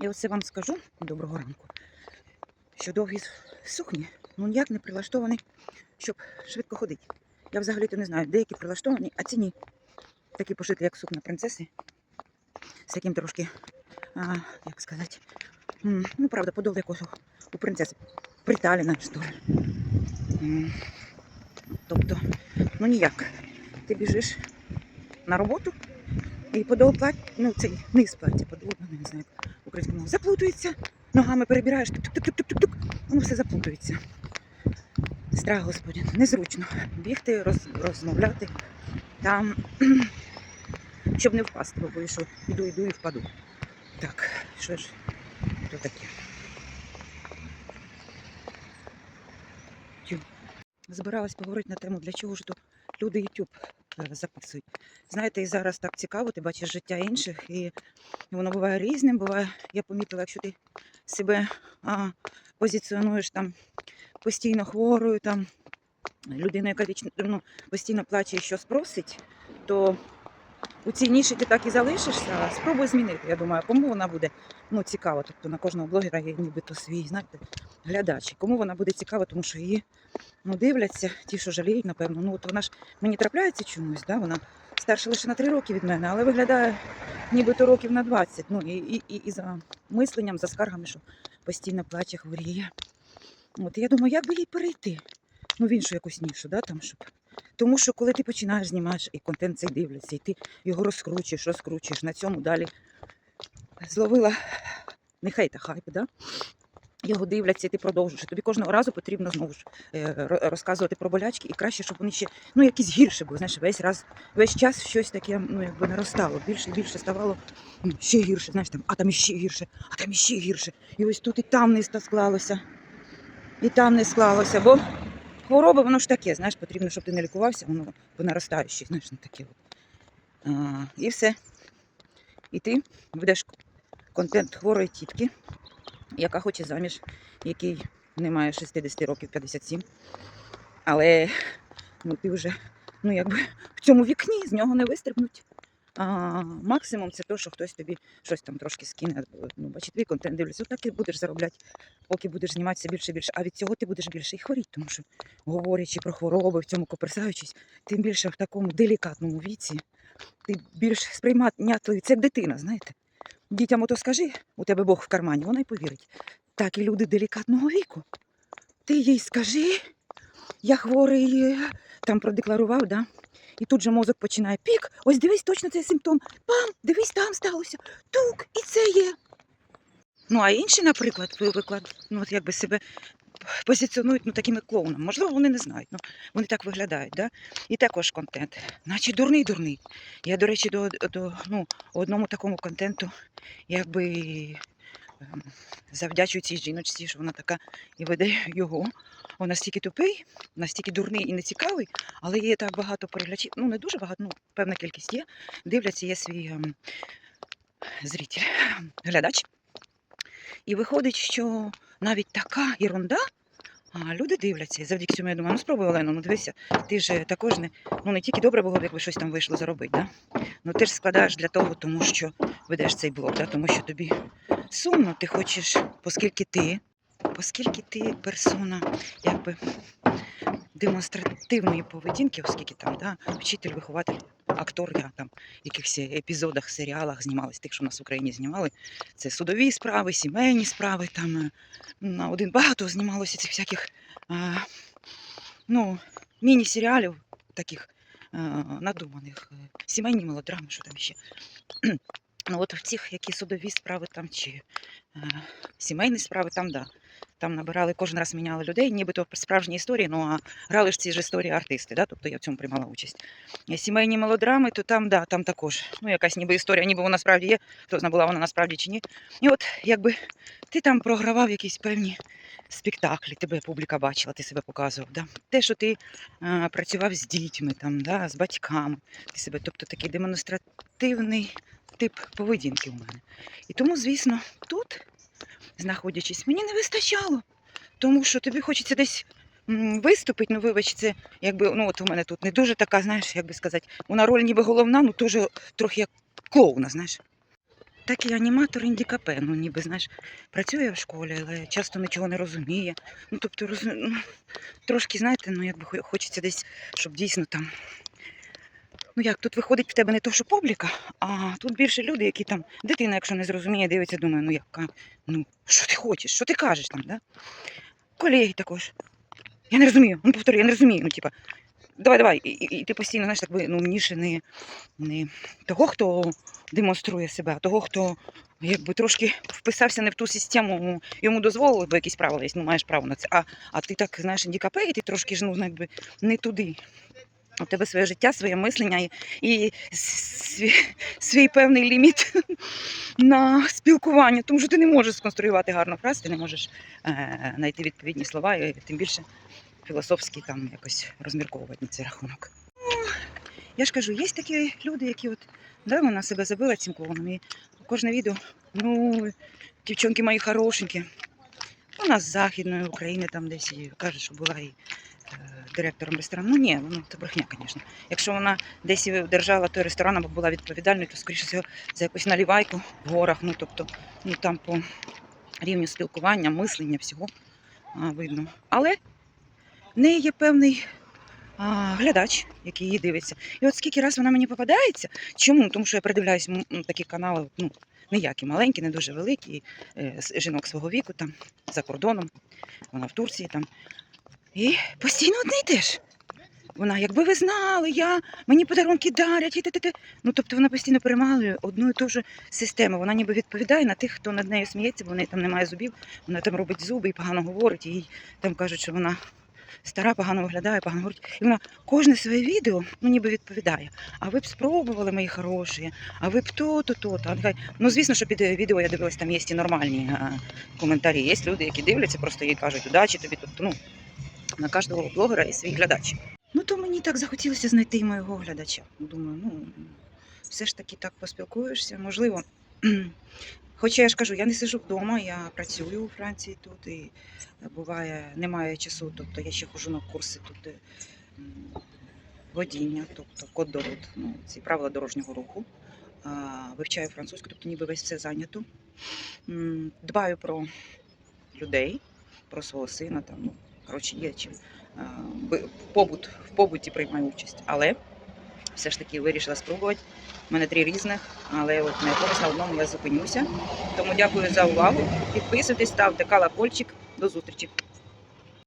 І оце вам скажу доброго ранку, що довгі сукні ну ніяк не прилаштовані, щоб швидко ходити. Я взагалі-то не знаю, деякі прилаштовані, а ці ні. Такі пошиті, як сукна принцеси, з таким трошки, а, як сказати, ну, правда, подол якого у принцеси приталіна, що ли. Тобто, ну ніяк. Ти біжиш на роботу, і подол плаття, ну цей низ плаття, подол, ну, не знаю, як українською мовою, заплутується, ногами перебираєш, тук-тук-тук-тук-тук, воно все заплутується. Страх Господень, незручно бігти, роз, розмовляти там, щоб не впасти, бо боюсь, що іду, іду і впаду. Так, що ж, то таке. Збиралась поговорити на тему, для чого ж то люди YouTube е, записують. Знаєте, і зараз так цікаво, ти бачиш життя інших, і воно буває різним. Буває, я помітила, якщо ти себе а, позиціонуєш там постійно хворою, там людина, яка вічно ну, постійно плаче і щось просить, то у цій ніші ти так і залишишся. а Спробуй змінити. Я думаю, кому вона буде ну, цікава. Тобто на кожного блогера є нібито свій, знаєте, глядач. Кому вона буде цікава, тому що її ну, дивляться, ті, що жаліють, напевно. Ну, от вона ж мені трапляється чомусь, да? вона старша лише на 3 роки від мене, але виглядає нібито років на 20. Ну, і, і, і, і за мисленням, за скаргами, що постійно плаче, хворіє. От я думаю, як би їй перейти? Ну, в іншу якусь нішу, да, там, щоб. Тому що коли ти починаєш знімаєш і контент цей дивляться, і ти його розкручуєш, розкручуєш, на цьому далі зловила не хейта, хайп, да? Його дивляться, і ти продовжуєш. Тобі кожного разу потрібно знову ж е, розказувати про болячки, і краще, щоб вони ще ну, якісь гірше були. Знаєш, весь раз, весь час щось таке ну, якби наростало. Більше і більше ставало ну, ще гірше, знаєш, там, а там іще гірше, а там іще гірше. І ось тут і там не склалося, і там не склалося. Бо хвороба, воно ж таке, знаєш, потрібно, щоб ти не лікувався, воно по наростаючій, знаєш, не таке. А, і все. І ти ведеш контент хворої тітки, яка хоче заміж, який не має 60 років 57. Але ну, ти вже ну, якби в цьому вікні з нього не вистрибнуть. А, максимум це те, що хтось тобі щось там трошки скине. Ну, бачить, твій контент дивляться, отак і будеш заробляти, поки будеш зніматися більше і більше. А від цього ти будеш більше і хворіти, тому що говорячи про хвороби, в цьому коперсаючись, тим більше в такому делікатному віці, ти більш сприйматливий. Це як дитина, знаєте. Дітям ото скажи, у тебе Бог в кармані, вона й повірить. Так і люди делікатного віку. Ти їй скажи, я хворий, е, там продекларував, да? І тут же мозок починає пік. Ось дивись точно цей симптом. Пам, дивись, там сталося. Тук, і це є. Ну, а інші, наприклад, виклад, ну, от якби себе позиціонують ну, такими клоунами. Можливо, вони не знають, ну вони так виглядають. Да? І також контент. Наче дурний дурний. Я, до речі, до, до ну, одному такому контенту якби ем, завдячую цій жіночці, що вона така і веде його. Він настільки тупий, настільки дурний і нецікавий, але є так багато переглядачів. Ну, не дуже багато, ну, певна кількість є. Дивляться, є свій ем, зритель, глядач. І виходить, що навіть така ерунда, а люди дивляться. І завдяки цьому я думаю, ну спробуй, Олено, ну дивися, ти ж також не, ну, не тільки добре було якби щось там вийшло заробити, да? ну ти ж складаєш для того, тому що ведеш цей блог, да? тому що тобі сумно, ти хочеш, оскільки ти, оскільки ти персона якби демонстративної поведінки, оскільки там да, вчитель, вихователь, актор, я там в якихось епізодах, серіалах знімалась, тих, що в нас в Україні знімали. Це судові справи, сімейні справи. Там е, на один багато знімалося цих всяких а, ну, міні-серіалів таких а, надуманих, е, сімейні мелодрами, що там ще. Ну, от в цих, які судові справи там чи е, сімейні справи, там да. Там набирали, кожен раз міняли людей, нібито справжні історії, ну а грали ж ці ж історії артисти, да? тобто я в цьому приймала участь. Е, Сімейні мелодрами, то там, да, там також ну, якась ніби історія, ніби вона справді є, хто знає, була вона насправді чи ні. І от якби ти там програвав якісь певні спектаклі, тебе публіка бачила, ти себе показував. Да? Те, що ти е, працював з дітьми, там, да, з батьками, ти себе, тобто такий демонстративний тип поведінки у мене. І тому, звісно, тут, знаходячись, мені не вистачало, тому що тобі хочеться десь виступити, ну вибач, це якби, ну от у мене тут не дуже така, знаєш, як би сказати, вона роль ніби головна, ну теж трохи як клоуна, знаєш. так і аніматор індікапе. Ну, ніби, знаєш, працює в школі, але часто нічого не розуміє. Ну, тобто, роз... ну, трошки, знаєте, ну, якби хочеться десь, щоб дійсно там. Ну як, тут виходить в тебе не то, що публіка, а тут більше люди, які там, дитина, якщо не зрозуміє, дивиться, думає, ну яка, ну, що ти хочеш, що ти кажеш там, да? Колеги також. Я не розумію, ну повторю, я не розумію. Ну, типа, давай, давай. І, і, і ти постійно, знаєш, так би, ну, мніше не, не того, хто демонструє себе, а того, хто якби трошки вписався не в ту систему, йому дозволили, бо якісь правила ну маєш право на це. А, а ти так, знаєш, індікапе, і ти трошки ж, ну, якби, не туди. У тебе своє життя, своє мислення і, і свій, свій певний ліміт на спілкування, тому що ти не можеш сконструювати гарну фразу, ти не можеш е, знайти відповідні слова, і тим більше філософськи там якось розмірковувати на цей рахунок. Я ж кажу, є такі люди, які от да, вона себе забила цим клоуном. І кожне відео, ну, дівчонки мої хорошенькі. Вона з Західної України там десь і каже, що була і е, директором ресторану. Ну ні, ну це брехня, звісно. Якщо вона десь держала той ресторан або була відповідальною, то скоріше всього за якусь налівайку в горах. Ну тобто, ну там по рівню спілкування, мислення, всього а, видно. Але в неї є певний а, глядач, який її дивиться. І от скільки раз вона мені попадається. Чому? Тому що я придивляюсь такі канали, ну, ніякі маленькі, не дуже великі, е, жінок свого віку там за кордоном, вона в Турції там. І постійно одне й те ж. Вона, якби ви знали, я, мені подарунки дарять, і те-те-те. Ну, тобто вона постійно перемалює одну і ту ж систему. Вона ніби відповідає на тих, хто над нею сміється, бо в неї там немає зубів, вона там робить зуби і погано говорить, і їй там кажуть, що вона стара, погано виглядає, погано говорить. І вона кожне своє відео ну, ніби відповідає. А ви б спробували, мої хороші, а ви б то-то, то-то. Ну, звісно, що під відео я дивилась, там є і нормальні коментарі. Є люди, які дивляться, просто їй кажуть, удачі тобі. Тобто, ну, на кожного блогера і свій глядач. Ну, то мені так захотілося знайти і моєго глядача. Думаю, ну, все ж таки так поспілкуєшся. Можливо, хоча я ж кажу, я не сижу вдома, я працюю у Франції тут і е, буває, немає часу, тобто я ще ходжу на курси тут е, водіння, тобто код дород, ну, ці правила дорожнього руху. Вивчаю французьку, тобто ніби весь все зайнято. Дбаю про людей, про свого сина. Там, ну, коротше, є чим. А, Побут, в побуті приймаю участь. Але все ж таки вирішила спробувати. У мене три різних, але от на якомусь на одному я зупинюся. Тому дякую за увагу. Підписуйтесь, ставте колокольчик. До зустрічі.